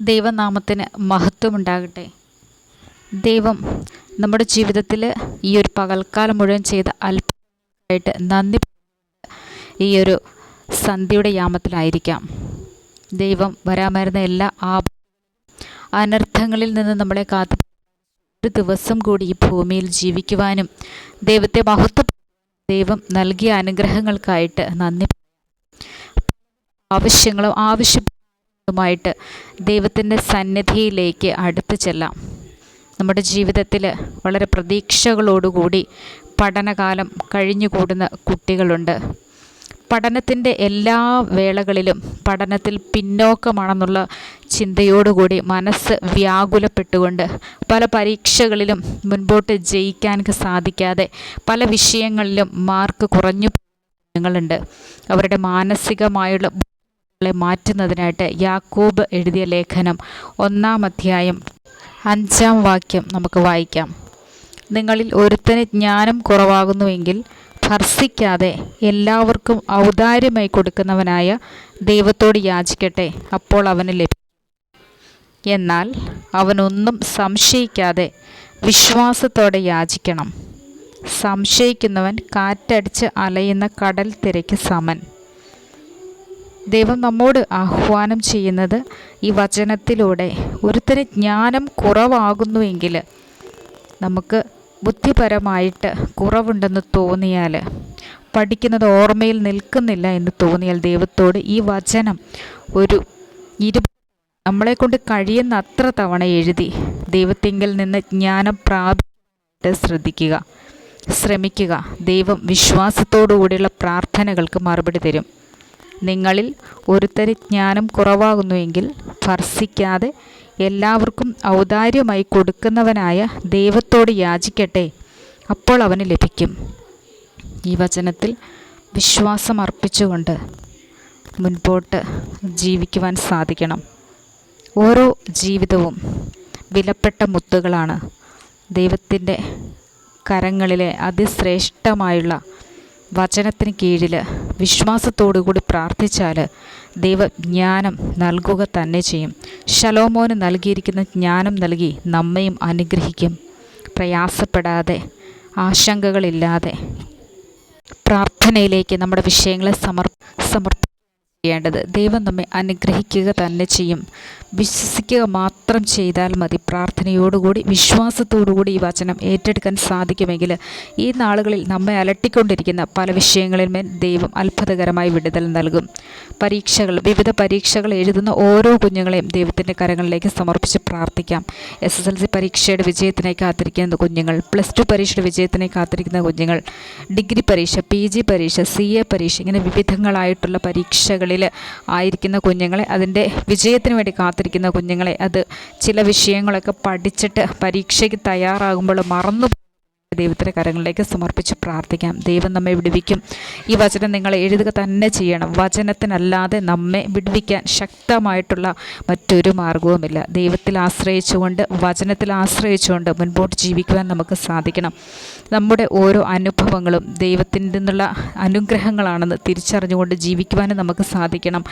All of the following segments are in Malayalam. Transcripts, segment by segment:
ദൈവനാമത്തിന് മഹത്വമുണ്ടാകട്ടെ. ദൈവം നമ്മുടെ ജീവിതത്തിൽ ഈ ഒരു പകൽക്കാലം മുഴുവൻ ചെയ്ത അത്ഭുതമായിട്ട് നന്ദി ഈ ഒരു സന്ധ്യയുടെ യാമത്തിലായിരിക്കാം. ദൈവം വരാമായിരുന്ന എല്ലാ ആ അനർത്ഥങ്ങളിൽ നിന്ന് നമ്മളെ കാത്തു ഒരു ദിവസം കൂടി ഈ ഭൂമിയിൽ ജീവിക്കുവാനും ദൈവത്തെ മഹത്വ ദൈവം നൽകിയ അനുഗ്രഹങ്ങൾക്കായിട്ട് നന്ദി ആവശ്യങ്ങളും ആവശ്യമായിട്ട് ദൈവത്തിന്റെ സന്നിധിയിലേക്ക് അടുത്തു ചെല്ലാം. നമ്മുടെ ജീവിതത്തിൽ വളരെ പ്രതീക്ഷകളോടുകൂടി പഠനകാലം കഴിഞ്ഞുകൂടുന്ന കുട്ടികളുണ്ട്. പഠനത്തിന്റെ എല്ലാ വേളകളിലും പഠനത്തിൽ പിന്നോക്കമാണെന്നുള്ള ചിന്തയോടുകൂടി മനസ്സ് വ്യാകുലപ്പെട്ടുകൊണ്ട് പല പരീക്ഷകളിലും മുൻപോട്ട് ജയിക്കാൻ സാധിക്കാതെ പല വിഷയങ്ങളിലും മാർക്ക് കുറഞ്ഞു ങ്ങളുണ്ട് അവരുടെ മാനസികമായുള്ള മാറ്റുന്നതിനായിട്ട് യാക്കൂബ് എഴുതിയ ലേഖനം ഒന്നാം അധ്യായം അഞ്ചാം വാക്യം നമുക്ക് വായിക്കാം. നിങ്ങളിൽ ഒരുത്തന് ജ്ഞാനം കുറവാകുന്നുവെങ്കിൽ ഭർസിക്കാതെ എല്ലാവർക്കും ഔദാര്യമായി കൊടുക്കുന്നവനായ ദൈവത്തോട് യാചിക്കട്ടെ അപ്പോൾ അവന് ലഭിക്കും എന്നാൽ അവനൊന്നും സംശയിക്കാതെ വിശ്വാസത്തോടെ യാചിക്കണം. സംശയിക്കുന്നവൻ കാറ്റടിച്ച് അലയുന്ന കടൽ തിരയ്ക്ക് സമൻ. ദൈവം നമ്മോട് ആഹ്വാനം ചെയ്യുന്നത് ഈ വചനത്തിലൂടെ. ഒരുത്തന് ജ്ഞാനം കുറവാകുന്നുവെങ്കിൽ നമുക്ക് ബുദ്ധിപരമായിട്ട് കുറവുണ്ടെന്ന് തോന്നിയാൽ പഠിക്കുന്നത് ഓർമ്മയിൽ നിൽക്കുന്നില്ല എന്ന് തോന്നിയാൽ ദൈവത്തോട് ഈ വചനം ഒരു ഇരു നമ്മളെക്കൊണ്ട് കഴിയുന്ന അത്ര തവണ എഴുതി ദൈവത്തിങ്കിൽ നിന്ന് ജ്ഞാനം പ്രാപിച്ച് ശ്രദ്ധിക്കുക. ശ്രമിക്കുക. ദൈവം വിശ്വാസത്തോടു കൂടിയുള്ള പ്രാർത്ഥനകൾക്ക് മറുപടി തരും. നിങ്ങളിൽ ഒരുത്തരി ജ്ഞാനം കുറവാകുന്നുവെങ്കിൽ ഭർസിക്കാതെ എല്ലാവർക്കും ഔദാര്യമായി കൊടുക്കുന്നവനായ ദൈവത്തോട് യാചിക്കട്ടെ അപ്പോൾ അവന് ലഭിക്കും. ഈ വചനത്തിൽ വിശ്വാസം അർപ്പിച്ചുകൊണ്ട് മുൻപോട്ട് ജീവിക്കുവാൻ സാധിക്കണം. ഓരോ ജീവിതവും വിലപ്പെട്ട മുത്തുകളാണ്. ദൈവത്തിന്റെ കരങ്ങളിലെ അതിശ്രേഷ്ഠമായുള്ള വചനത്തിന് കീഴിൽ കൂടി പ്രാർത്ഥിച്ചാൽ ദൈവജ്ഞാനം നൽകുക തന്നെ ചെയ്യും. ശലോമോന് നൽകിയിരിക്കുന്ന ജ്ഞാനം നൽകി നമ്മയും അനുഗ്രഹിക്കും. പ്രയാസപ്പെടാതെ ആശങ്കകളില്ലാതെ പ്രാർത്ഥനയിലേക്ക് നമ്മുടെ വിഷയങ്ങളെ സമർ സമർപ്പ ചെയ്യേണ്ടത്. ദൈവം നമ്മെ അനുഗ്രഹിക്കുക തന്നെ ചെയ്യും. വിശ്വസിക്കുക മാത്രം ചെയ്താൽ മതി. പ്രാർത്ഥനയോടുകൂടി വിശ്വാസത്തോടുകൂടി ഈ വചനം ഏറ്റെടുക്കാൻ സാധിക്കുമെങ്കിൽ ഈ നാളുകളിൽ നമ്മെ അലട്ടിക്കൊണ്ടിരിക്കുന്ന പല വിഷയങ്ങളിന്മേൽ ദൈവം അത്ഭുതകരമായി വിടുതൽ നൽകും. പരീക്ഷകൾ വിവിധ പരീക്ഷകൾ എഴുതുന്ന ഓരോ കുഞ്ഞുങ്ങളെയും ദൈവത്തിന്റെ കരങ്ങളിലേക്ക് സമർപ്പിച്ച് പ്രാർത്ഥിക്കാം. എസ് എസ് എൽ സി പരീക്ഷയുടെ വിജയത്തിനായി കാത്തിരിക്കുന്ന കുഞ്ഞുങ്ങൾ പ്ലസ് ടു പരീക്ഷയുടെ വിജയത്തിനായി കാത്തിരിക്കുന്ന കുഞ്ഞുങ്ങൾ ഡിഗ്രി പരീക്ഷ പി ജി പരീക്ഷ സി എ പരീക്ഷ ഇങ്ങനെ വിവിധങ്ങളായിട്ടുള്ള പരീക്ഷകളിൽ ആയിരിക്കുന്ന കുഞ്ഞുങ്ങളെ അതിന്റെ വിജയത്തിന് വേണ്ടി കാത്തിരിക്കുന്ന കുഞ്ഞുങ്ങളെ അത് ചില വിഷയങ്ങളൊക്കെ പഠിച്ചിട്ട് പരീക്ഷയ്ക്ക് തയ്യാറാകുമ്പോൾ മറന്നു ദൈവത്തിന്റെ കരങ്ങളിലേക്ക് സമർപ്പിച്ച് പ്രാർത്ഥിക്കാം. ദൈവം നമ്മെ വിടുവിക്കും. ഈ വചനം നിങ്ങൾ എഴുതുക തന്നെ ചെയ്യണം. വചനത്തിനല്ലാതെ നമ്മെ വിടുവിക്കാൻ ശക്തമായിട്ടുള്ള മറ്റൊരു മാർഗവുമില്ല. ദൈവത്തിൽ ആശ്രയിച്ചുകൊണ്ട് വചനത്തിൽ ആശ്രയിച്ചുകൊണ്ട് മുൻപോട്ട് ജീവിക്കുവാൻ നമുക്ക് സാധിക്കണം. നമ്മുടെ ഓരോ അനുഭവങ്ങളും ദൈവത്തിന്റെ നിന്നുള്ള അനുഗ്രഹങ്ങളാണെന്ന് തിരിച്ചറിഞ്ഞുകൊണ്ട് ജീവിക്കുവാനും നമുക്ക് സാധിക്കണം.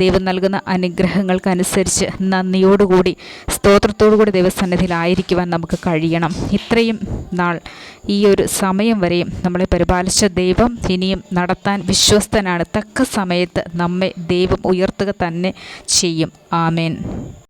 ദൈവം നൽകുന്ന അനുഗ്രഹങ്ങൾക്കനുസരിച്ച് നന്ദിയോടുകൂടി സ്തോത്രത്തോടുകൂടി ദൈവസന്നിധിയിലായിരിക്കുവാൻ നമുക്ക് കഴിയണം. ഇത്രയും നാൾ ഈ ഒരു സമയം വരെയും നമ്മളെ പരിപാലിച്ച ദൈവം ഇനിയും നടത്താൻ വിശ്വസ്തനാണ്. തക്ക സമയത്ത് നമ്മെ ദൈവം ഉയർത്തുക തന്നെ ചെയ്യും. ആമേൻ.